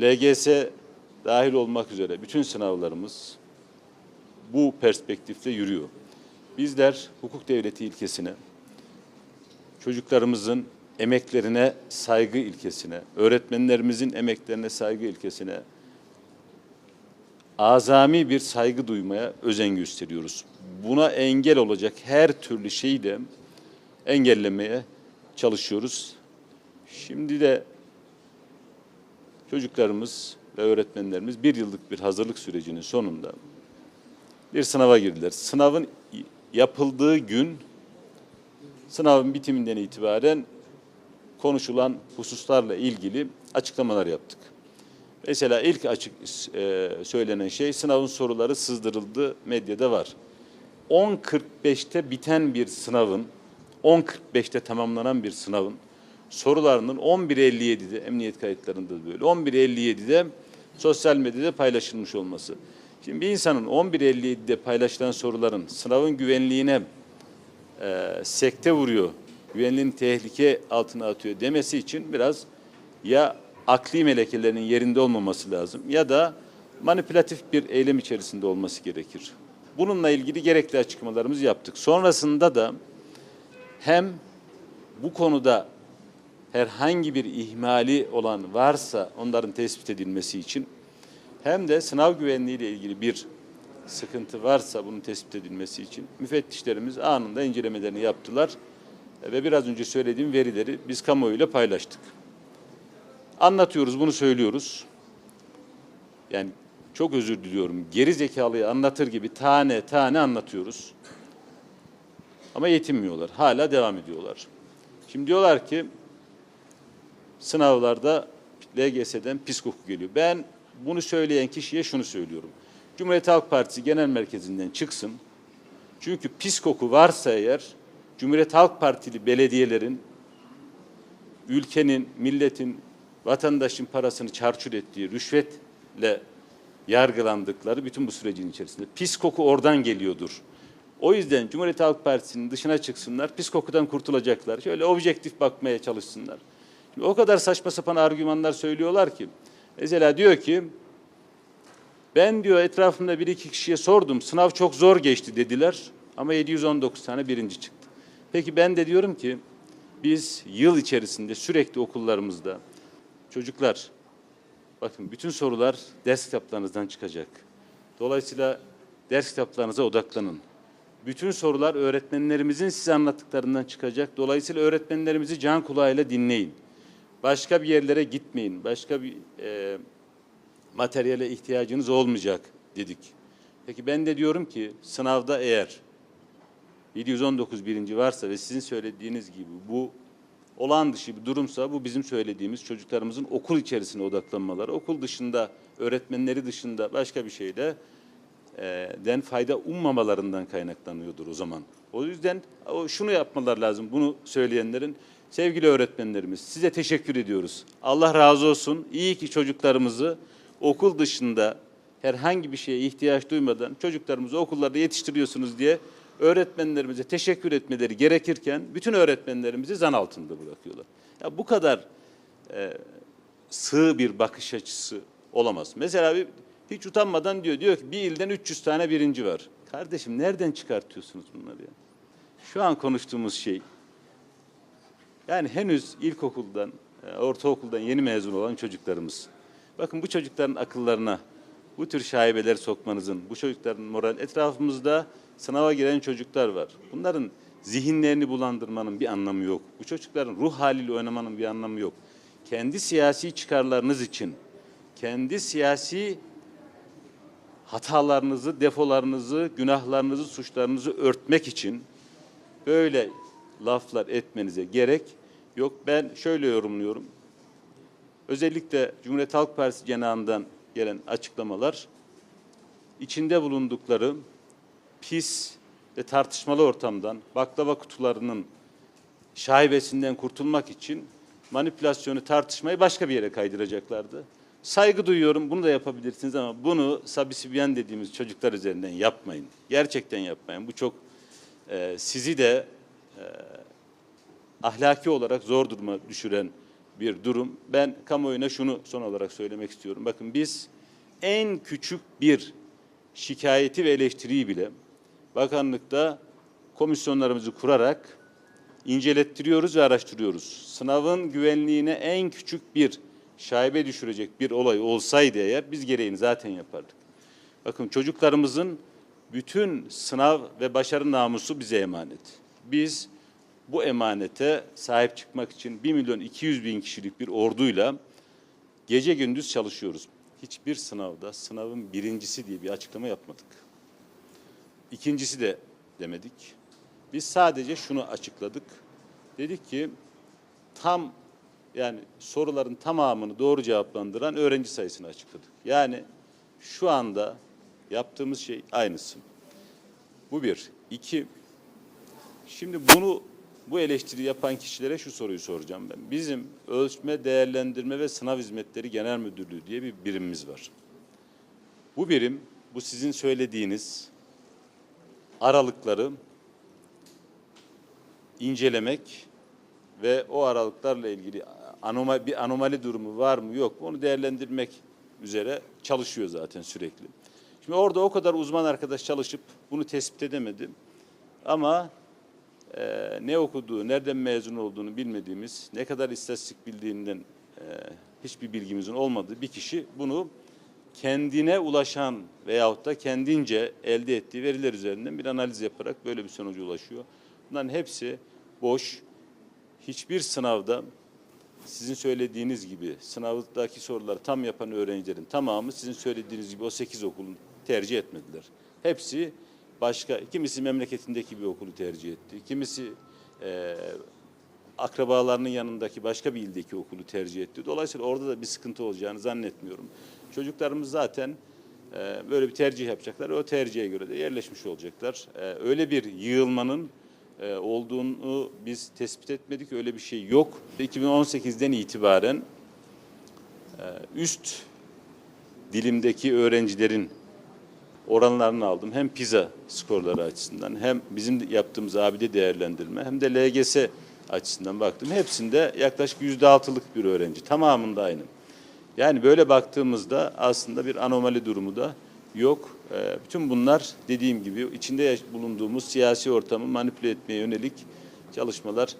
LGS dahil olmak üzere bütün sınavlarımız bu perspektifte yürüyor. Bizler hukuk devleti ilkesine, çocuklarımızın emeklerine saygı ilkesine, öğretmenlerimizin emeklerine saygı ilkesine azami bir saygı duymaya özen gösteriyoruz. Buna engel olacak her türlü şeyi de engellemeye çalışıyoruz. Şimdi de çocuklarımız ve öğretmenlerimiz bir yıllık bir hazırlık sürecinin sonunda bir sınava girdiler. Sınavın yapıldığı gün sınavın bitiminden itibaren konuşulan hususlarla ilgili açıklamalar yaptık. Mesela ilk açık e, söylenen şey sınavın soruları sızdırıldı medyada var. 10.45'te biten bir sınavın 10.45'te tamamlanan bir sınavın sorularının 11.57'de emniyet kayıtlarında da böyle 11.57'de sosyal medyada paylaşılmış olması. Şimdi bir insanın 11.57'de paylaşılan soruların sınavın güvenliğine e, sekte vuruyor, güvenliğin tehlike altına atıyor demesi için biraz ya akli melekelerinin yerinde olmaması lazım ya da manipülatif bir eylem içerisinde olması gerekir. Bununla ilgili gerekli açıklamalarımızı yaptık. Sonrasında da hem bu konuda herhangi bir ihmali olan varsa onların tespit edilmesi için hem de sınav güvenliği ile ilgili bir sıkıntı varsa bunun tespit edilmesi için müfettişlerimiz anında incelemelerini yaptılar ve biraz önce söylediğim verileri biz kamuoyuyla paylaştık. Anlatıyoruz, bunu söylüyoruz. Yani çok özür diliyorum. Geri zekalıyı anlatır gibi tane tane anlatıyoruz. Ama yetinmiyorlar. Hala devam ediyorlar. Şimdi diyorlar ki sınavlarda LGS'den pis koku geliyor. Ben bunu söyleyen kişiye şunu söylüyorum. Cumhuriyet Halk Partisi Genel Merkezi'nden çıksın. Çünkü pis koku varsa eğer Cumhuriyet Halk Partili belediyelerin ülkenin, milletin, vatandaşın parasını çarçur ettiği rüşvetle yargılandıkları bütün bu sürecin içerisinde pis koku oradan geliyordur. O yüzden Cumhuriyet Halk Partisi'nin dışına çıksınlar, pis kokudan kurtulacaklar. Şöyle objektif bakmaya çalışsınlar. O kadar saçma sapan argümanlar söylüyorlar ki. Mesela diyor ki, ben diyor etrafımda bir iki kişiye sordum, sınav çok zor geçti dediler ama 719 tane birinci çıktı. Peki ben de diyorum ki, biz yıl içerisinde sürekli okullarımızda çocuklar, bakın bütün sorular ders kitaplarınızdan çıkacak. Dolayısıyla ders kitaplarınıza odaklanın. Bütün sorular öğretmenlerimizin size anlattıklarından çıkacak. Dolayısıyla öğretmenlerimizi can kulağıyla dinleyin. Başka bir yerlere gitmeyin. Başka bir e, materyale ihtiyacınız olmayacak dedik. Peki ben de diyorum ki sınavda eğer 719 birinci varsa ve sizin söylediğiniz gibi bu olağan dışı bir durumsa bu bizim söylediğimiz çocuklarımızın okul içerisine odaklanmaları, okul dışında, öğretmenleri dışında başka bir şeyde e, den fayda ummamalarından kaynaklanıyordur o zaman. O yüzden o şunu yapmalar lazım bunu söyleyenlerin. Sevgili öğretmenlerimiz size teşekkür ediyoruz. Allah razı olsun. İyi ki çocuklarımızı okul dışında herhangi bir şeye ihtiyaç duymadan çocuklarımızı okullarda yetiştiriyorsunuz diye öğretmenlerimize teşekkür etmeleri gerekirken bütün öğretmenlerimizi zan altında bırakıyorlar. Ya bu kadar e, sığ bir bakış açısı olamaz. Mesela bir, hiç utanmadan diyor, diyor ki bir ilden 300 tane birinci var. Kardeşim nereden çıkartıyorsunuz bunları ya? Şu an konuştuğumuz şey, yani henüz ilkokuldan, e, ortaokuldan yeni mezun olan çocuklarımız. Bakın bu çocukların akıllarına bu tür şaibeler sokmanızın, bu çocukların moral etrafımızda sınava giren çocuklar var. Bunların zihinlerini bulandırmanın bir anlamı yok. Bu çocukların ruh haliyle oynamanın bir anlamı yok. Kendi siyasi çıkarlarınız için, kendi siyasi hatalarınızı, defolarınızı, günahlarınızı, suçlarınızı örtmek için böyle laflar etmenize gerek yok. Ben şöyle yorumluyorum. Özellikle Cumhuriyet Halk Partisi cenahından gelen açıklamalar içinde bulundukları pis ve tartışmalı ortamdan, baklava kutularının şaibesinden kurtulmak için manipülasyonu, tartışmayı başka bir yere kaydıracaklardı. Saygı duyuyorum, bunu da yapabilirsiniz ama bunu sabisibiyen dediğimiz çocuklar üzerinden yapmayın. Gerçekten yapmayın. Bu çok e, sizi de e, ahlaki olarak zor duruma düşüren bir durum. Ben kamuoyuna şunu son olarak söylemek istiyorum. Bakın biz en küçük bir şikayeti ve eleştiriyi bile bakanlıkta komisyonlarımızı kurarak incelettiriyoruz ve araştırıyoruz. Sınavın güvenliğine en küçük bir şaibe düşürecek bir olay olsaydı eğer biz gereğini zaten yapardık. Bakın çocuklarımızın bütün sınav ve başarı namusu bize emanet. Biz bu emanete sahip çıkmak için 1 milyon 200 bin kişilik bir orduyla gece gündüz çalışıyoruz. Hiçbir sınavda sınavın birincisi diye bir açıklama yapmadık. İkincisi de demedik. Biz sadece şunu açıkladık. Dedik ki tam yani soruların tamamını doğru cevaplandıran öğrenci sayısını açıkladık. Yani şu anda yaptığımız şey aynısı. Bu bir. İki, şimdi bunu bu eleştiri yapan kişilere şu soruyu soracağım ben. Bizim Ölçme, Değerlendirme ve Sınav Hizmetleri Genel Müdürlüğü diye bir birimimiz var. Bu birim, bu sizin söylediğiniz aralıkları incelemek ve o aralıklarla ilgili anomali, bir anomali durumu var mı yok mu onu değerlendirmek üzere çalışıyor zaten sürekli. Şimdi orada o kadar uzman arkadaş çalışıp bunu tespit edemedim. Ama e, ne okuduğu, nereden mezun olduğunu bilmediğimiz, ne kadar istatistik bildiğinden e, hiçbir bilgimizin olmadığı bir kişi bunu kendine ulaşan veyahut da kendince elde ettiği veriler üzerinden bir analiz yaparak böyle bir sonuca ulaşıyor. Bunların hepsi boş. Hiçbir sınavda sizin söylediğiniz gibi sınavdaki soruları tam yapan öğrencilerin tamamı sizin söylediğiniz gibi o 8 okulun tercih etmediler. Hepsi başka, kimisi memleketindeki bir okulu tercih etti. Kimisi eee akrabalarının yanındaki başka bir ildeki okulu tercih etti. Dolayısıyla orada da bir sıkıntı olacağını zannetmiyorum. Çocuklarımız zaten e, böyle bir tercih yapacaklar. O tercihe göre de yerleşmiş olacaklar. E, öyle bir yığılmanın e, olduğunu biz tespit etmedik. Öyle bir şey yok. 2018'den itibaren e, üst dilimdeki öğrencilerin oranlarını aldım. Hem PISA skorları açısından hem bizim yaptığımız abide değerlendirme hem de LGS açısından baktım. Hepsinde yaklaşık yüzde altılık bir öğrenci. Tamamında aynı. Yani böyle baktığımızda aslında bir anomali durumu da yok. Ee, bütün bunlar dediğim gibi içinde bulunduğumuz siyasi ortamı manipüle etmeye yönelik çalışmalar